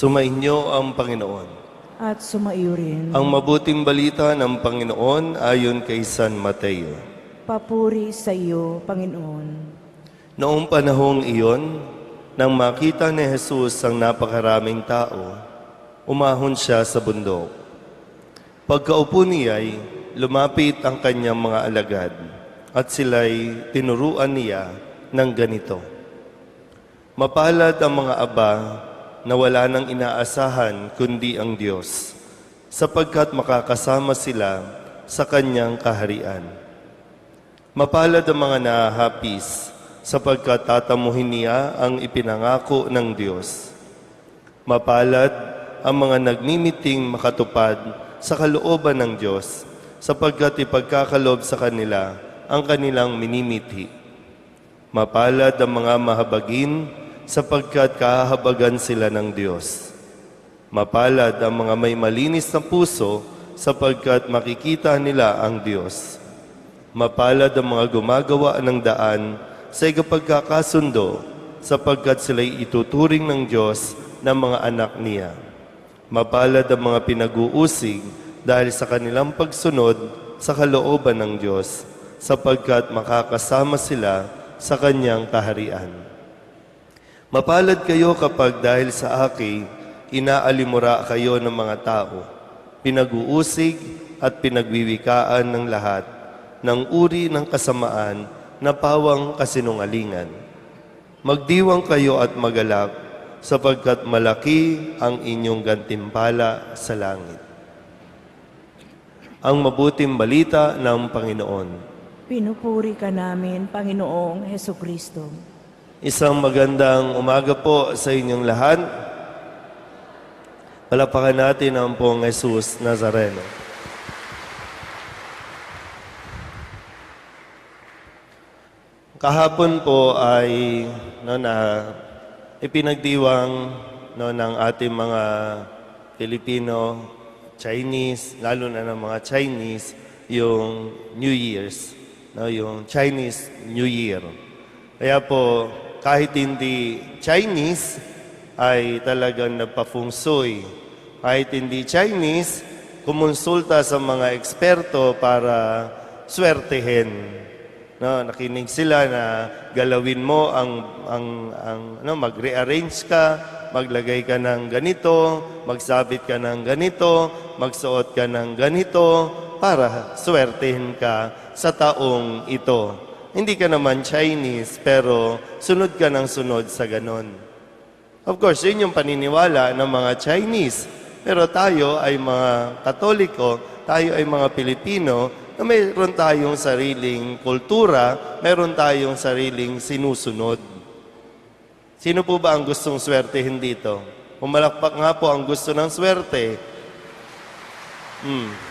Sumainyo ang Panginoon. at sumaiyo rin. Ang mabuting balita ng Panginoon ayon kay San Mateo. Papuri sa iyo, Panginoon. Noong panahong iyon, nang makita ni Jesus ang napakaraming tao, umahon siya sa bundok. Pagkaupo niya'y lumapit ang kanyang mga alagad at sila'y tinuruan niya ng ganito. Mapalad ang mga aba na wala nang inaasahan kundi ang Diyos, sapagkat makakasama sila sa kanyang kaharian. Mapalad ang mga nahahapis, sapagkat tatamuhin niya ang ipinangako ng Diyos. Mapalad ang mga nagmimiting makatupad sa kalooban ng Diyos, sapagkat ipagkakalob sa kanila ang kanilang minimiti. Mapalad ang mga mahabagin, sapagkat kahabagan sila ng Diyos. Mapalad ang mga may malinis na puso, sapagkat makikita nila ang Diyos. Mapalad ang mga gumagawa ng daan sa ikapagkakasundo, sapagkat sila'y ituturing ng Diyos ng mga anak niya. Mapalad ang mga pinag-uusig dahil sa kanilang pagsunod sa kalooban ng Diyos, sapagkat makakasama sila sa kanyang kaharian. Mapalad kayo kapag dahil sa akin, inaalimura kayo ng mga tao, pinag-uusig at pinagwiwikaan ng lahat ng uri ng kasamaan na pawang kasinungalingan. Magdiwang kayo at magalak sapagkat malaki ang inyong gantimpala sa langit. Ang mabuting balita ng Panginoon. Pinupuri ka namin, Panginoong Heso Kristo. Isang magandang umaga po sa inyong lahat. Palapakan natin ang pong Jesus Nazareno. Kahapon po ay no, na ipinagdiwang no, ng ating mga Filipino, Chinese, lalo na ng mga Chinese, yung New Year's, no, yung Chinese New Year. Kaya po, kahit hindi Chinese, ay talagang nagpa-fungsoy. Kahit hindi Chinese, kumonsulta sa mga eksperto para swertehin. No, nakinig sila na galawin mo ang ang ang ano mag-rearrange ka, maglagay ka ng ganito, magsabit ka ng ganito, magsuot ka ng ganito para swertehin ka sa taong ito. Hindi ka naman Chinese pero sunod ka ng sunod sa ganon. Of course, yun yung paniniwala ng mga Chinese. Pero tayo ay mga Katoliko, tayo ay mga Pilipino, na mayroon tayong sariling kultura, mayroon tayong sariling sinusunod. Sino po ba ang gustong swertehin dito? Pumalakpak nga po ang gusto ng swerte. Hmm.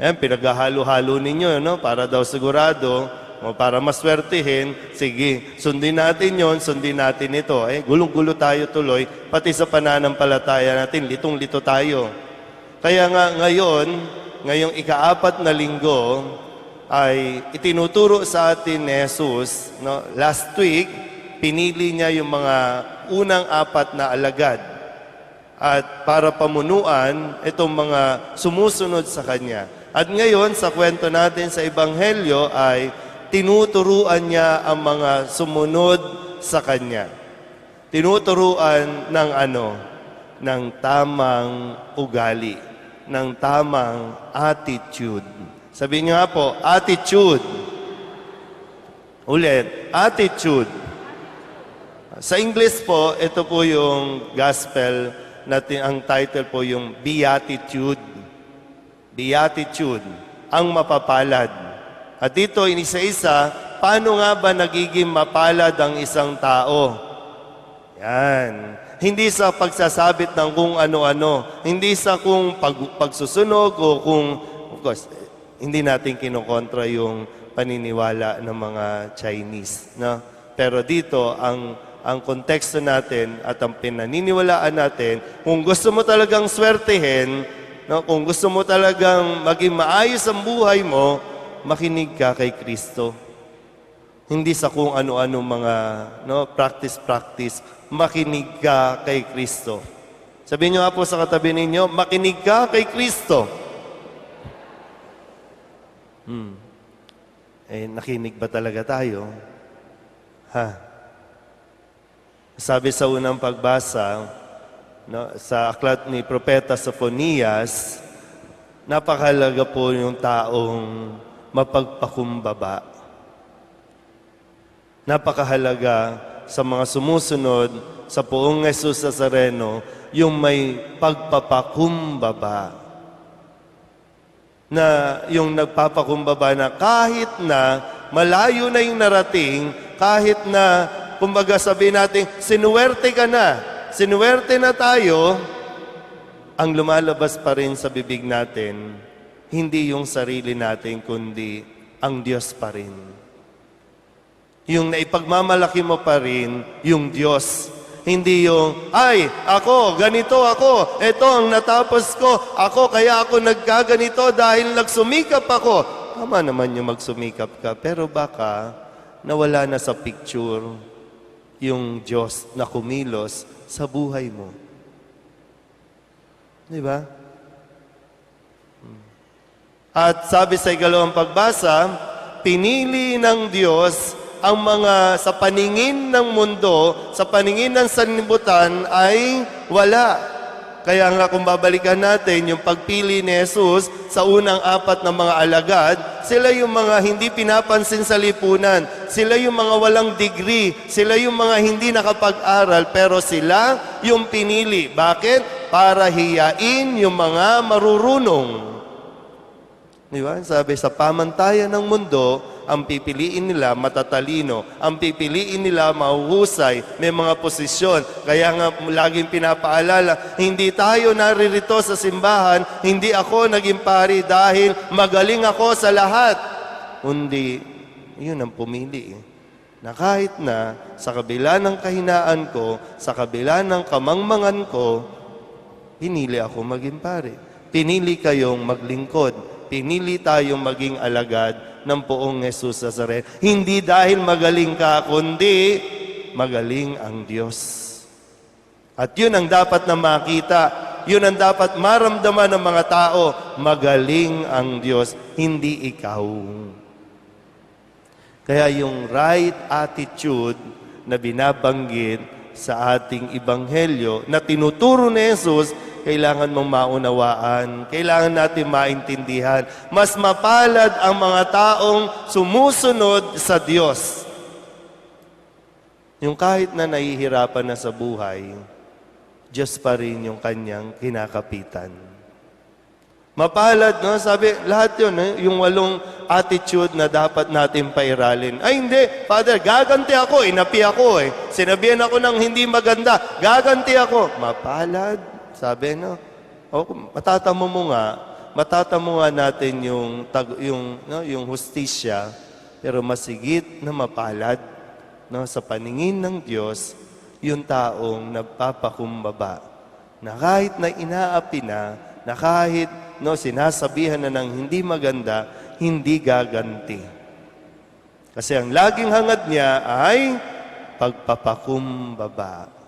Ayan, pinaghahalo-halo ninyo, no? Para daw sigurado, o para maswertihin, sige, sundin natin yon, sundin natin ito. Eh, gulong-gulo tayo tuloy, pati sa pananampalataya natin, litong-lito tayo. Kaya nga ngayon, ngayong ikaapat na linggo, ay itinuturo sa atin ni Jesus, no? last week, pinili niya yung mga unang apat na alagad at para pamunuan itong mga sumusunod sa Kanya. At ngayon, sa kwento natin sa Ebanghelyo ay tinuturuan niya ang mga sumunod sa Kanya. Tinuturuan ng ano? Ng tamang ugali, ng tamang attitude. Sabi niyo nga po, attitude. Ulit, attitude. Sa English po, ito po yung gospel natin, ang title po yung Beatitude. Beatitude, ang mapapalad. At dito, inisa-isa, paano nga ba nagiging mapalad ang isang tao? Yan. Hindi sa pagsasabit ng kung ano-ano. Hindi sa kung pag, pagsusunog o kung, of course, hindi natin kinokontra yung paniniwala ng mga Chinese. No? Pero dito, ang, ang konteksto natin at ang pinaniniwalaan natin, kung gusto mo talagang swertehin, no? kung gusto mo talagang maging maayos ang buhay mo, makinig ka kay Kristo. Hindi sa kung ano-ano mga no, practice-practice. Makinig ka kay Kristo. Sabihin niyo nga po sa katabi ninyo, makinig ka kay Kristo. Hmm. Eh, nakinig ba talaga tayo? Ha? Sabi sa unang pagbasa, no, sa aklat ni Propeta Sophonias, napakahalaga po yung taong mapagpakumbaba. Napakahalaga sa mga sumusunod sa poong Jesus Nazareno, yung may pagpapakumbaba. Na yung nagpapakumbaba na kahit na malayo na yung narating, kahit na, kumbaga sabihin natin, sinuwerte ka na, sinuwerte na tayo, ang lumalabas pa rin sa bibig natin, hindi yung sarili natin, kundi ang Diyos pa rin. Yung naipagmamalaki mo pa rin, yung Diyos. Hindi yung, ay, ako, ganito ako, ito ang natapos ko, ako, kaya ako nagkaganito dahil nagsumikap ako. Tama naman yung magsumikap ka, pero baka nawala na sa picture yung Diyos na kumilos sa buhay mo. Di ba? At sabi sa ikalawang pagbasa, pinili ng Diyos ang mga sa paningin ng mundo, sa paningin ng sanlibutan ay wala. Kaya nga kung babalikan natin yung pagpili ni Jesus sa unang apat na mga alagad, sila yung mga hindi pinapansin sa lipunan, sila yung mga walang degree, sila yung mga hindi nakapag-aral, pero sila yung pinili. Bakit? Para hiyain yung mga marurunong. Di ba? Sabi, sa pamantayan ng mundo, ang pipiliin nila matatalino, ang pipiliin nila mahuhusay, may mga posisyon. Kaya nga laging pinapaalala, hindi tayo naririto sa simbahan, hindi ako naging pari dahil magaling ako sa lahat. Kundi, yun ang pumili. Na kahit na sa kabila ng kahinaan ko, sa kabila ng kamangmangan ko, pinili ako maging pare. Pinili kayong maglingkod. Pinili tayong maging alagad ng poong Jesus Nazareno. Hindi dahil magaling ka, kundi magaling ang Diyos. At yun ang dapat na makita. Yun ang dapat maramdaman ng mga tao. Magaling ang Diyos, hindi ikaw. Kaya yung right attitude na binabanggit sa ating ibanghelyo na tinuturo ni Jesus, kailangan mong maunawaan, kailangan natin maintindihan. Mas mapalad ang mga taong sumusunod sa Diyos. Yung kahit na nahihirapan na sa buhay, Diyos pa rin yung kanyang kinakapitan. Mapalad, no? Sabi, lahat yun, eh? yung walong attitude na dapat natin pairalin. Ay, hindi. Father, gaganti ako. Inapi ako eh. Sinabihan ako ng hindi maganda. Gaganti ako. Mapalad. Sabi, no? O, matatamo mo nga. Matatamo nga natin yung, tag, yung, no, yung hustisya. Pero masigit na mapalad no, sa paningin ng Diyos, yung taong nagpapakumbaba. Na kahit na inaapi na, na kahit no, sinasabihan na ng hindi maganda, hindi gaganti. Kasi ang laging hangad niya ay pagpapakumbaba.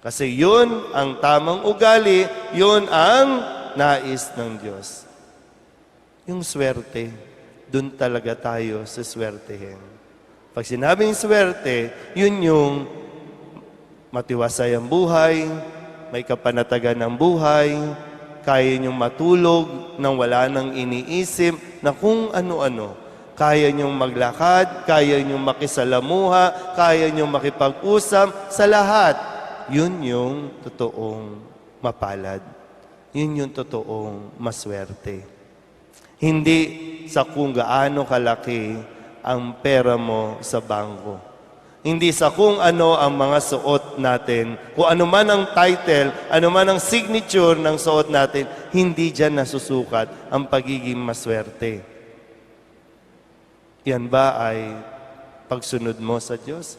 Kasi yun ang tamang ugali, yun ang nais ng Diyos. Yung swerte, dun talaga tayo sa swertehin. Pag sinabing swerte, yun yung matiwasay ang buhay, may kapanatagan ng buhay, kaya niyong matulog nang wala nang iniisip na kung ano-ano. Kaya niyong maglakad, kaya niyong makisalamuha, kaya niyong makipag-usap sa lahat. Yun yung totoong mapalad. Yun yung totoong maswerte. Hindi sa kung gaano kalaki ang pera mo sa bangko. Hindi sa kung ano ang mga suot natin, kung ano man ang title, ano man ang signature ng suot natin, hindi dyan nasusukat ang pagiging maswerte. Yan ba ay pagsunod mo sa Diyos?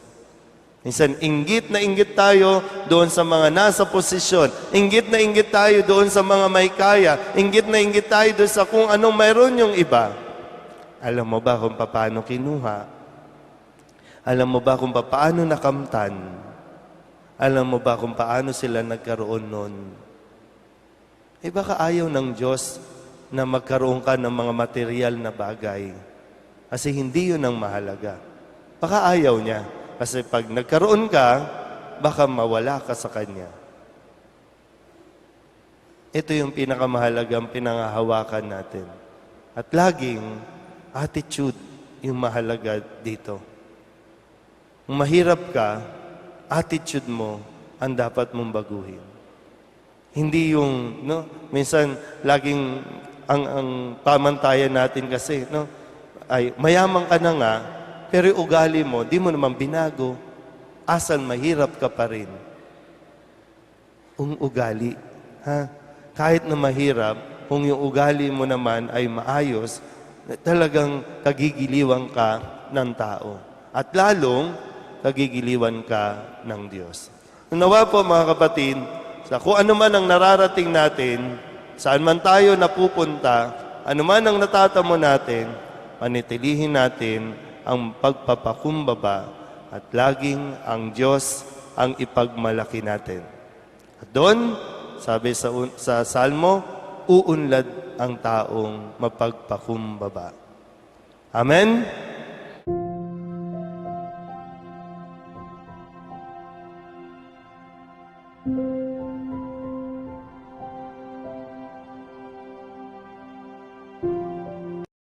Minsan, inggit na inggit tayo doon sa mga nasa posisyon. Inggit na inggit tayo doon sa mga may kaya. Inggit na inggit tayo doon sa kung anong mayroon yung iba. Alam mo ba kung paano kinuha? Alam mo ba kung paano nakamtan? Alam mo ba kung paano sila nagkaroon nun? Eh baka ayaw ng Diyos na magkaroon ka ng mga material na bagay. Kasi hindi yun ang mahalaga. Baka ayaw niya. Kasi pag nagkaroon ka, baka mawala ka sa Kanya. Ito yung pinakamahalagang pinangahawakan natin. At laging attitude yung mahalaga dito. Kung mahirap ka, attitude mo ang dapat mong baguhin. Hindi yung, no, minsan laging ang ang pamantayan natin kasi, no, ay mayaman ka na nga, pero yung ugali mo, di mo naman binago. Asan mahirap ka pa rin. Ang ugali, ha? Kahit na mahirap, kung yung ugali mo naman ay maayos, talagang kagigiliwan ka ng tao. At lalong, kagigiliwan ka ng Diyos. Nawa po mga kapatid, sa kung ano man ang nararating natin, saan man tayo napupunta, ano man ang natatamo natin, panitilihin natin ang pagpapakumbaba at laging ang Diyos ang ipagmalaki natin. At doon, sabi sa, sa Salmo, uunlad ang taong mapagpakumbaba. Amen?